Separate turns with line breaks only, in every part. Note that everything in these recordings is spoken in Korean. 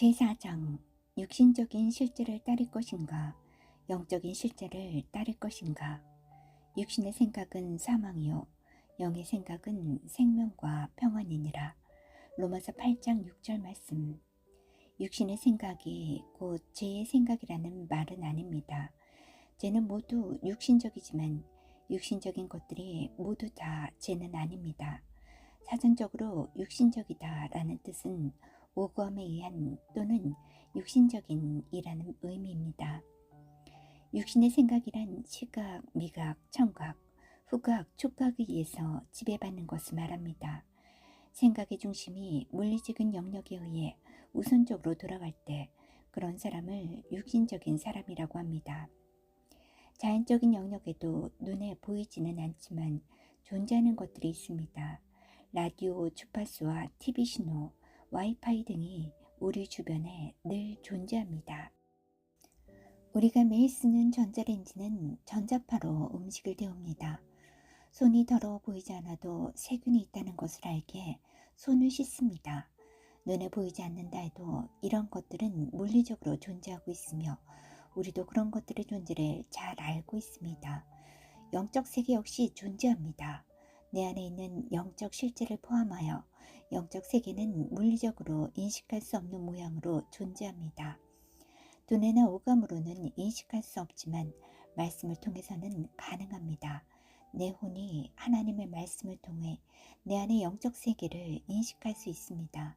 제4장 육신적인 실제를 따를 것인가 영적인 실제를 따를 것인가 육신의 생각은 사망이요 영의 생각은 생명과 평안이니라 로마서 8장 6절 말씀 육신의 생각이 곧 죄의 생각이라는 말은 아닙니다. 죄는 모두 육신적이지만 육신적인 것들이 모두 다 죄는 아닙니다. 사전적으로 육신적이다라는 뜻은 오검에 의한 또는 육신적인 이라는 의미입니다. 육신의 생각이란 시각, 미각, 청각, 후각, 촉각에 의해서 지배받는 것을 말합니다. 생각의 중심이 물리적인 영역에 의해 우선적으로 돌아갈 때 그런 사람을 육신적인 사람이라고 합니다. 자연적인 영역에도 눈에 보이지는 않지만 존재하는 것들이 있습니다. 라디오, 주파수와 TV 신호, 와이파이 등이 우리 주변에 늘 존재합니다. 우리가 매일 쓰는 전자레인지는 전자파로 음식을 데웁니다. 손이 더러워 보이지 않아도 세균이 있다는 것을 알게 손을 씻습니다. 눈에 보이지 않는다 해도 이런 것들은 물리적으로 존재하고 있으며 우리도 그런 것들의 존재를 잘 알고 있습니다. 영적 세계 역시 존재합니다. 내 안에 있는 영적 실제를 포함하여 영적 세계는 물리적으로 인식할 수 없는 모양으로 존재합니다. 두뇌나 오감으로는 인식할 수 없지만 말씀을 통해서는 가능합니다. 내 혼이 하나님의 말씀을 통해 내 안의 영적 세계를 인식할 수 있습니다.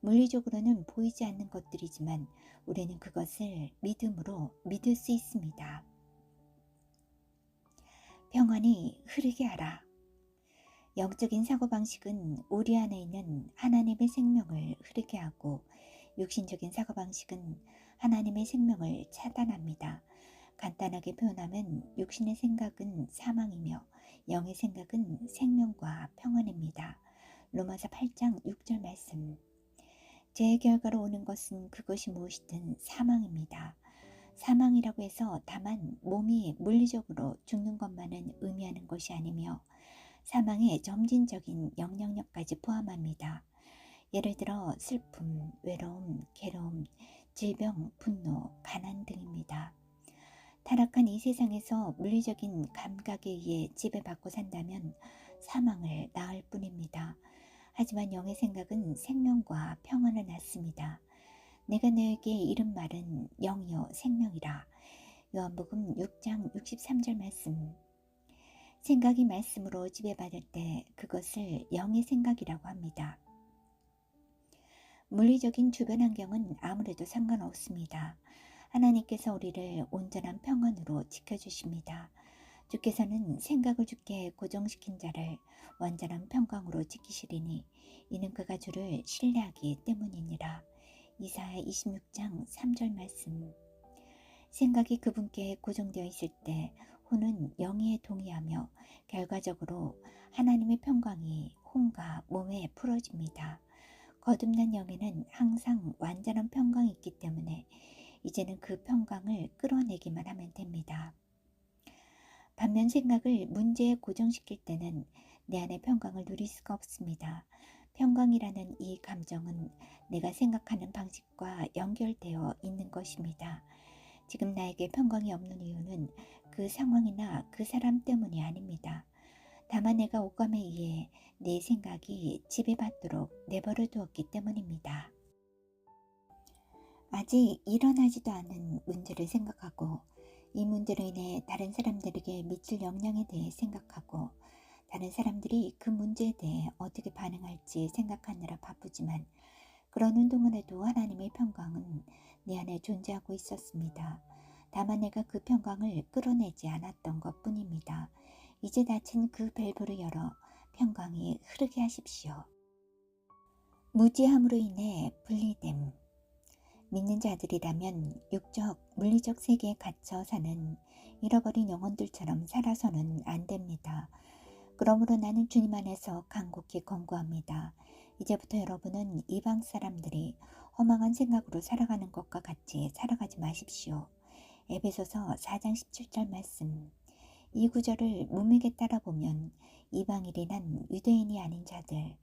물리적으로는 보이지 않는 것들이지만 우리는 그것을 믿음으로 믿을 수 있습니다. 평안이 흐르게 하라. 영적인 사고방식은 우리 안에 있는 하나님의 생명을 흐르게 하고 육신적인 사고방식은 하나님의 생명을 차단합니다. 간단하게 표현하면 육신의 생각은 사망이며 영의 생각은 생명과 평안입니다. 로마서 8장 6절 말씀 제 결과로 오는 것은 그것이 무엇이든 사망입니다. 사망이라고 해서 다만 몸이 물리적으로 죽는 것만은 의미하는 것이 아니며 사망의 점진적인 영향력까지 포함합니다. 예를 들어 슬픔, 외로움, 괴로움, 질병, 분노, 가난 등입니다. 타락한 이 세상에서 물리적인 감각에 의해 지배받고 산다면 사망을 낳을 뿐입니다. 하지만 영의 생각은 생명과 평안을 낳습니다. 내가 너에게 이른 말은 영이요 생명이라. 요한복음 6장 63절 말씀. 생각이 말씀으로 지배받을 때 그것을 영의 생각이라고 합니다. 물리적인 주변 환경은 아무래도 상관없습니다. 하나님께서 우리를 온전한 평안으로 지켜주십니다. 주께서는 생각을 주께 고정시킨 자를 완전한 평강으로 지키시리니 이는 그가 주를 신뢰하기 때문이니라. 이사야 26장 3절 말씀 생각이 그분께 고정되어 있을 때 혼은 영에 동의하며 결과적으로 하나님의 평강이 혼과 몸에 풀어집니다. 거듭난 영에는 항상 완전한 평강이 있기 때문에 이제는 그 평강을 끌어내기만 하면 됩니다. 반면 생각을 문제에 고정시킬 때는 내 안의 평강을 누릴 수가 없습니다. 평강이라는 이 감정은 내가 생각하는 방식과 연결되어 있는 것입니다. 지금 나에게 평강이 없는 이유는 그 상황이나 그 사람 때문이 아닙니다. 다만 내가 오감에 의해 내 생각이 지배받도록 내버려 두었기 때문입니다. 아직 일어나지도 않은 문제를 생각하고 이 문제로 인해 다른 사람들에게 미칠 영향에 대해 생각하고 다른 사람들이 그 문제에 대해 어떻게 반응할지 생각하느라 바쁘지만 그러는 동안에도 하나님의 평강은 내 안에 존재하고 있었습니다. 다만 내가 그 평강을 끌어내지 않았던 것 뿐입니다. 이제 닫힌 그 밸브를 열어 평강이 흐르게 하십시오. 무지함으로 인해 분리됨 믿는 자들이라면 육적, 물리적 세계에 갇혀 사는 잃어버린 영혼들처럼 살아서는 안 됩니다. 그러므로 나는 주님 안에서 간곡히 권고합니다. 이제부터 여러분은 이방 사람들이 허망한 생각으로 살아가는 것과 같이 살아가지 마십시오. 에베소서 4장 17절 말씀 이 구절을 문맥에 따라 보면 이방인이란 유대인이 아닌 자들,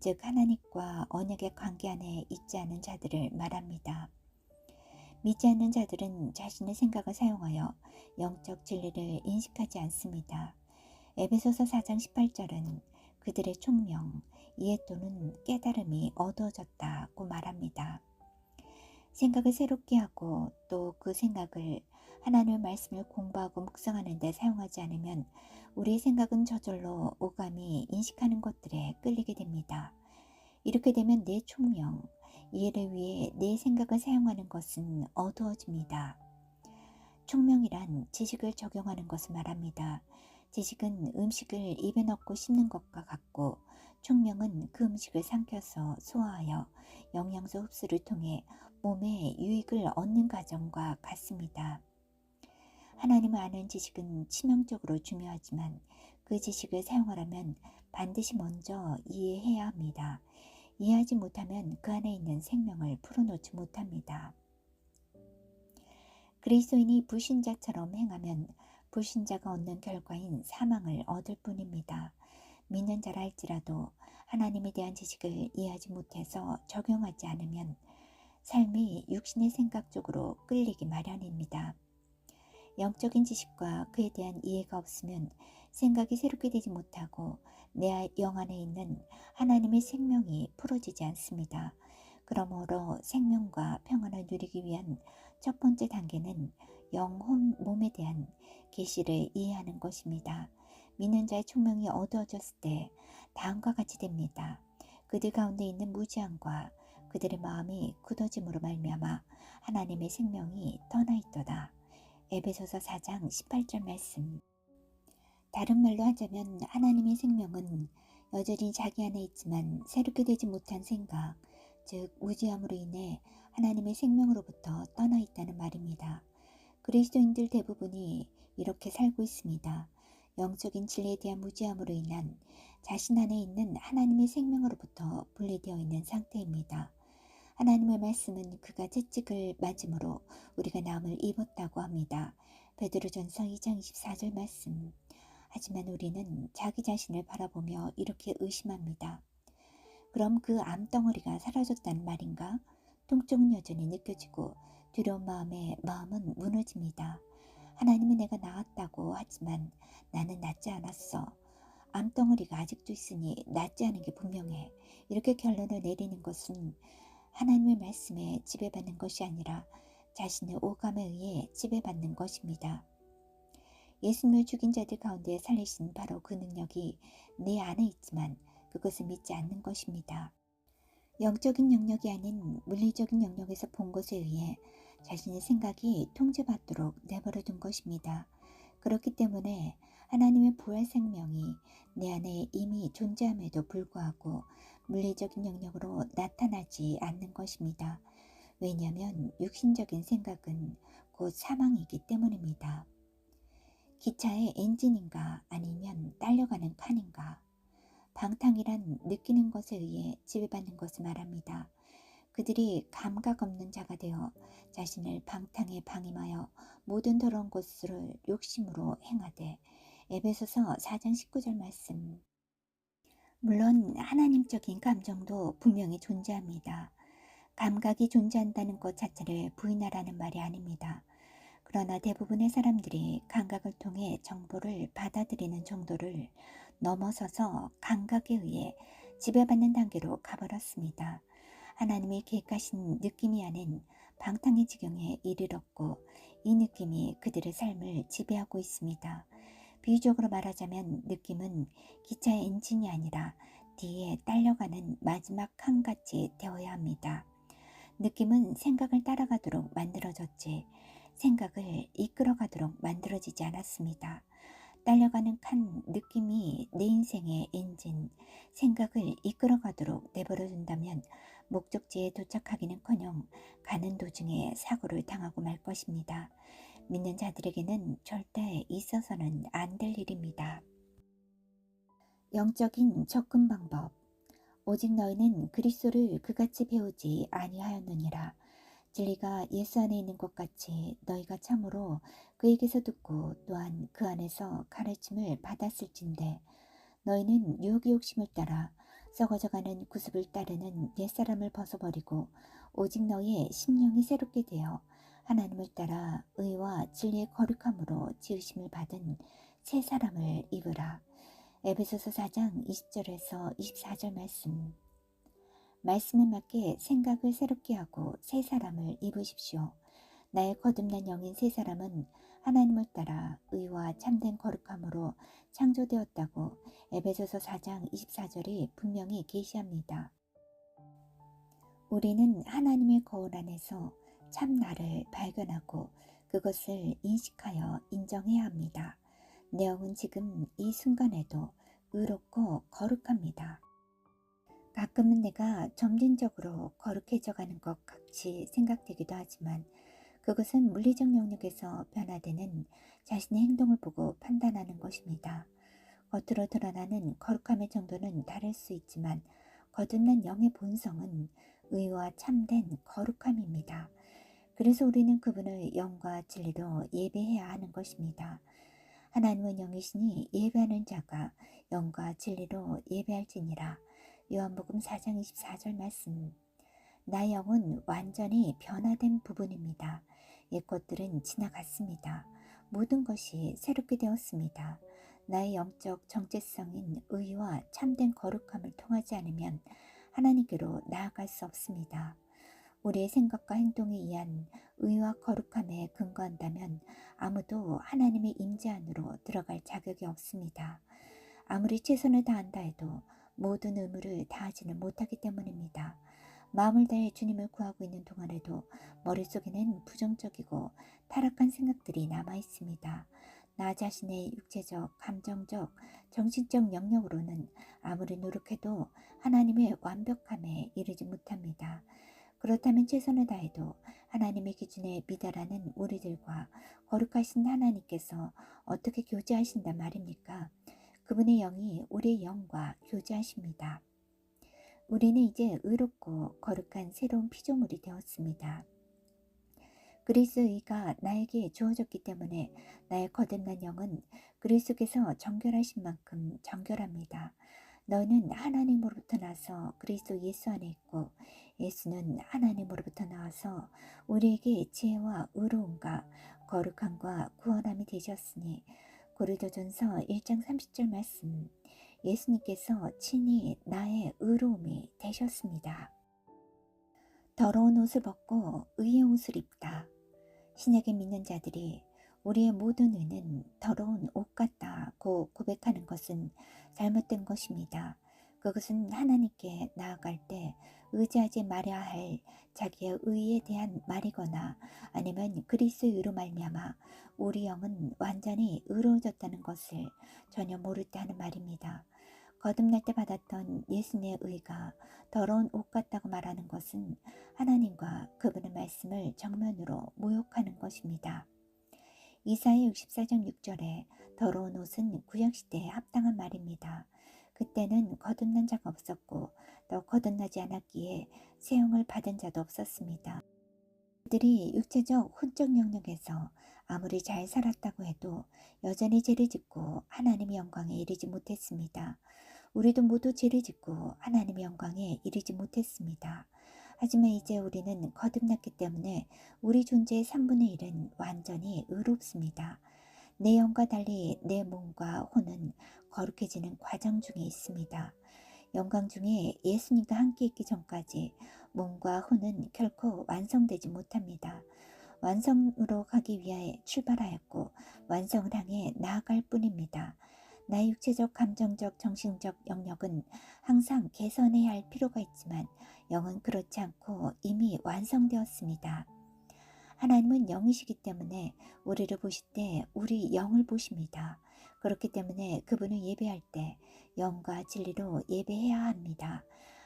즉 하나님과 언약의 관계 안에 있지 않은 자들을 말합니다. 믿지 않는 자들은 자신의 생각을 사용하여 영적 진리를 인식하지 않습니다. 에베소서 4장 18절은 그들의 총명, 이해 또는 깨달음이 어두워졌다고 말합니다. 생각을 새롭게 하고 또 그 생각을 하나님의 말씀을 공부하고 묵상하는 데 사용하지 않으면 우리의 생각은 저절로 오감이 인식하는 것들에 끌리게 됩니다. 이렇게 되면 내 총명, 이해를 위해 내 생각을 사용하는 것은 어두워집니다. 총명이란 지식을 적용하는 것을 말합니다. 지식은 음식을 입에 넣고 씹는 것과 같고 총명은 그 음식을 삼켜서 소화하여 영양소 흡수를 통해 몸에 유익을 얻는 과정과 같습니다. 하나님을 아는 지식은 치명적으로 중요하지만 그 지식을 사용하려면 반드시 먼저 이해해야 합니다. 이해하지 못하면 그 안에 있는 생명을 풀어놓지 못합니다. 그리스도인이 불신자처럼 행하면 불신자가 얻는 결과인 사망을 얻을 뿐입니다. 믿는 자라 할지라도 하나님에 대한 지식을 이해하지 못해서 적용하지 않으면 삶이 육신의 생각 쪽으로 끌리기 마련입니다. 영적인 지식과 그에 대한 이해가 없으면 생각이 새롭게 되지 못하고 내 영 안에 있는 하나님의 생명이 풀어지지 않습니다. 그러므로 생명과 평안을 누리기 위한 첫 번째 단계는 영혼 몸에 대한 계시를 이해하는 것입니다. 믿는 자의 총명이 어두워졌을 때 다음과 같이 됩니다. 그들 가운데 있는 무지함과 그들의 마음이 굳어짐으로 말미암아 하나님의 생명이 떠나 있도다. 에베소서 4장 18절 말씀. 다른 말로 하자면 하나님의 생명은 여전히 자기 안에 있지만 새롭게 되지 못한 생각, 즉 무지함으로 인해 하나님의 생명으로부터 떠나 있다는 말입니다. 그리스도인들 대부분이 이렇게 살고 있습니다. 영적인 진리에 대한 무지함으로 인한 자신 안에 있는 하나님의 생명으로부터 분리되어 있는 상태입니다. 하나님의 말씀은 그가 채찍을 맞음으로 우리가 나음을 입었다고 합니다. 베드로전서 2장 24절 말씀. 하지만 우리는 자기 자신을 바라보며 이렇게 의심합니다. 그럼 그 암덩어리가 사라졌다는 말인가? 통증은 여전히 느껴지고 두려운 마음에 마음은 무너집니다. 하나님은 내가 나았다고 하지만 나는 낫지 않았어. 암덩어리가 아직도 있으니 낫지 않은 게 분명해. 이렇게 결론을 내리는 것은 하나님의 말씀에 지배받는 것이 아니라 자신의 오감에 의해 지배받는 것입니다. 예수님을 죽인 자들 가운데 살리신 바로 그 능력이 내 안에 있지만 그것을 믿지 않는 것입니다. 영적인 영역이 아닌 물리적인 영역에서 본 것에 의해 자신의 생각이 통제받도록 내버려 둔 것입니다. 그렇기 때문에 하나님의 부활 생명이 내 안에 이미 존재함에도 불구하고 물리적인 영역으로 나타나지 않는 것입니다. 왜냐하면 육신적인 생각은 곧 사망이기 때문입니다. 기차의 엔진인가 아니면 딸려가는 칸인가 방탕이란 느끼는 것에 의해 지배받는 것을 말합니다. 그들이 감각 없는 자가 되어 자신을 방탕에 방임하여 모든 더러운 것을 욕심으로 행하되 에베소서 4장 19절 말씀 물론 하나님적인 감정도 분명히 존재합니다. 감각이 존재한다는 것 자체를 부인하라는 말이 아닙니다. 그러나 대부분의 사람들이 감각을 통해 정보를 받아들이는 정도를 넘어서서 감각에 의해 지배받는 단계로 가버렸습니다. 하나님의 계획하신 느낌이 아닌 방탕의 지경에 이르렀고 이 느낌이 그들의 삶을 지배하고 있습니다. 비유적으로 말하자면 느낌은 기차의 엔진이 아니라 뒤에 딸려가는 마지막 칸같이 되어야 합니다. 느낌은 생각을 따라가도록 만들어졌지 생각을 이끌어가도록 만들어지지 않았습니다. 딸려가는 칸 느낌이 내 인생의 엔진, 생각을 이끌어가도록 내버려둔다면 목적지에 도착하기는커녕 가는 도중에 사고를 당하고 말 것입니다. 믿는 자들에게는 절대 있어서는 안 될 일입니다. 영적인 접근 방법 오직 너희는 그리스도를 그같이 배우지 아니하였느니라. 진리가 예수 안에 있는 것 같이 너희가 참으로 그에게서 듣고 또한 그 안에서 가르침을 받았을진데 너희는 유혹의 욕심을 따라 썩어져가는 구습을 따르는 옛사람을 벗어버리고 오직 너의 심령이 새롭게 되어 하나님을 따라 의와 진리의 거룩함으로 지으심을 받은 새 사람을 입으라. 에베소서 4장 20절에서 24절 말씀. 말씀에 맞게 생각을 새롭게 하고 새 사람을 입으십시오. 나의 거듭난 영인 새 사람은 하나님을 따라 의와 참된 거룩함으로 창조되었다고 에베소서 4장 24절이 분명히 계시합니다. 우리는 하나님의 거울 안에서 참 나를 발견하고 그것을 인식하여 인정해야 합니다. 내 영은 지금 이 순간에도 의롭고 거룩합니다. 가끔은 내가 점진적으로 거룩해져 가는 것 같이 생각되기도 하지만 그것은 물리적 영역에서 변화되는 자신의 행동을 보고 판단하는 것입니다. 겉으로 드러나는 거룩함의 정도는 다를 수 있지만 거듭난 영의 본성은 의와 참된 거룩함입니다. 그래서 우리는 그분을 영과 진리로 예배해야 하는 것입니다. 하나님은 영이시니 예배하는 자가 영과 진리로 예배할지니라. 요한복음 4장 24절 말씀. 나의 영은 완전히 변화된 부분입니다. 옛 것들은 지나갔습니다. 모든 것이 새롭게 되었습니다. 나의 영적 정체성인 의와 참된 거룩함을 통하지 않으면 하나님께로 나아갈 수 없습니다. 우리의 생각과 행동에 의한 의와 거룩함에 근거한다면 아무도 하나님의 임재 안으로 들어갈 자격이 없습니다. 아무리 최선을 다한다 해도 모든 의무를 다하지는 못하기 때문입니다. 마음을 다해 주님을 구하고 있는 동안에도 머릿속에는 부정적이고 타락한 생각들이 남아 있습니다. 나 자신의 육체적, 감정적, 정신적 영역으로는 아무리 노력해도 하나님의 완벽함에 이르지 못합니다. 그렇다면 최선을 다해도 하나님의 기준에 미달하는 우리들과 거룩하신 하나님께서 어떻게 교제하신단 말입니까? 그분의 영이 우리의 영과 교제하십니다. 우리는 이제 의롭고 거룩한 새로운 피조물이 되었습니다. 그리스의가 나에게 주어졌기 때문에 나의 거듭난 영은 그리스께서 정결하신 만큼 정결합니다. 너는 하나님으로부터 나서 그리스도 예수 안에 있고 예수는 하나님으로부터 나와서 우리에게 지혜와 의로움과 거룩함과 구원함이 되셨으니 고리도전서 1장 30절 말씀 예수님께서 친히 나의 의로움이 되셨습니다. 더러운 옷을 벗고 의의 옷을 입다. 신약에 믿는 자들이 우리의 모든 의는 더러운 옷 같다고 고백하는 것은 잘못된 것입니다. 그것은 하나님께 나아갈 때 의지하지 말아야 할 자기의 의에 대한 말이거나 아니면 그리스의 의로 말미암아 우리 영은 완전히 의로워졌다는 것을 전혀 모를 때 하는 말입니다. 거듭날 때 받았던 예수님의 의가 더러운 옷 같다고 말하는 것은 하나님과 그분의 말씀을 정면으로 모욕하는 것입니다. 이사의 64장 6절에 더러운 옷은 구약시대에 합당한 말입니다. 그때는 거듭난 자가 없었고 또 거듭나지 않았기에 세용을 받은 자도 없었습니다. 그들이 육체적 혼적 영역에서 아무리 잘 살았다고 해도 여전히 죄를 짓고 하나님의 영광에 이르지 못했습니다. 우리도 모두 죄를 짓고 하나님의 영광에 이르지 못했습니다. 하지만 이제 우리는 거듭났기 때문에 우리 존재의 3분의 1은 완전히 의롭습니다. 내 영과 달리 내 몸과 혼은 거룩해지는 과정 중에 있습니다. 영광 중에 예수님과 함께 있기 전까지 몸과 혼은 결코 완성되지 못합니다. 완성으로 가기 위해 출발하였고 완성을 향해 나아갈 뿐입니다. 나의 육체적, 감정적, 정신적 영역은 항상 개선해야 할 필요가 있지만 영은 그렇지 않고 이미 완성되었습니다. 하나님은 영이시기 때문에 우리를 보실 때 우리 영을 보십니다. 그렇기 때문에 그분을 예배할 때 영과 진리로 예배해야 합니다.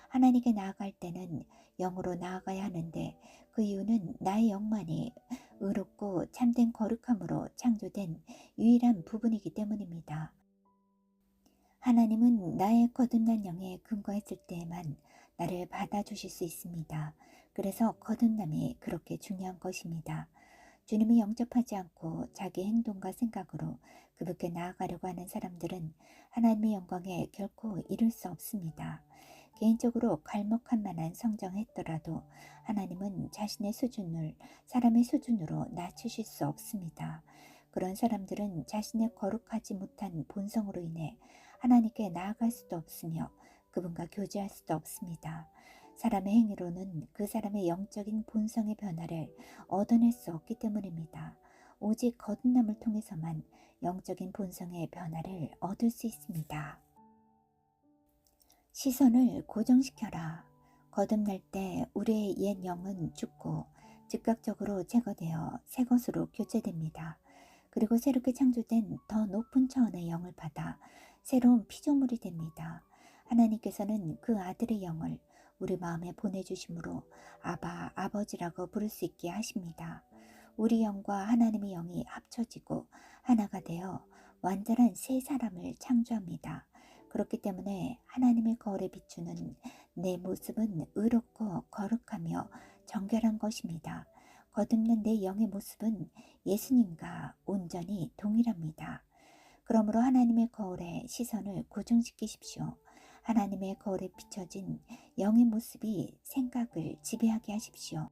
하나님께 나아갈 때는 영으로 나아가야 하는데 그 이유는 나의 영만이 의롭고 참된 거룩함으로 창조된 유일한 부분이기 때문입니다. 하나님은 나의 거듭난 영에 근거했을 때에만 나를 받아주실 수 있습니다. 그래서 거듭남이 그렇게 중요한 것입니다. 주님이 영접하지 않고 자기 행동과 생각으로 그분께 나아가려고 하는 사람들은 하나님의 영광에 결코 이룰 수 없습니다. 개인적으로 갈목할 만한 성장했더라도 하나님은 자신의 수준을 사람의 수준으로 낮추실 수 없습니다. 그런 사람들은 자신의 거룩하지 못한 본성으로 인해 하나님께 나아갈 수도 없으며 그분과 교제할 수도 없습니다. 사람의 행위로는 그 사람의 영적인 본성의 변화를 얻어낼 수 없기 때문입니다. 오직 거듭남을 통해서만 영적인 본성의 변화를 얻을 수 있습니다. 시선을 고정시켜라. 거듭날 때 우리의 옛 영은 죽고 즉각적으로 제거되어 새 것으로 교체됩니다. 그리고 새롭게 창조된 더 높은 차원의 영을 받아 새로운 피조물이 됩니다. 하나님께서는 그 아들의 영을 우리 마음에 보내주심으로 아바, 아버지라고 부를 수 있게 하십니다. 우리 영과 하나님의 영이 합쳐지고 하나가 되어 완전한 새 사람을 창조합니다. 그렇기 때문에 하나님의 거울에 비추는 내 모습은 의롭고 거룩하며 정결한 것입니다. 거듭난 내 영의 모습은 예수님과 온전히 동일합니다. 그러므로 하나님의 거울에 시선을 고정시키십시오. 하나님의 거울에 비춰진 영의 모습이 생각을 지배하게 하십시오.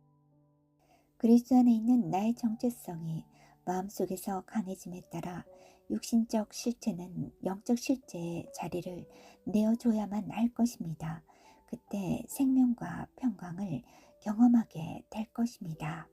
그리스도 안에 있는 나의 정체성이 마음속에서 강해짐에 따라 육신적 실체는 영적 실제의 자리를 내어줘야만 할 것입니다. 그때 생명과 평강을 경험하게 될 것입니다.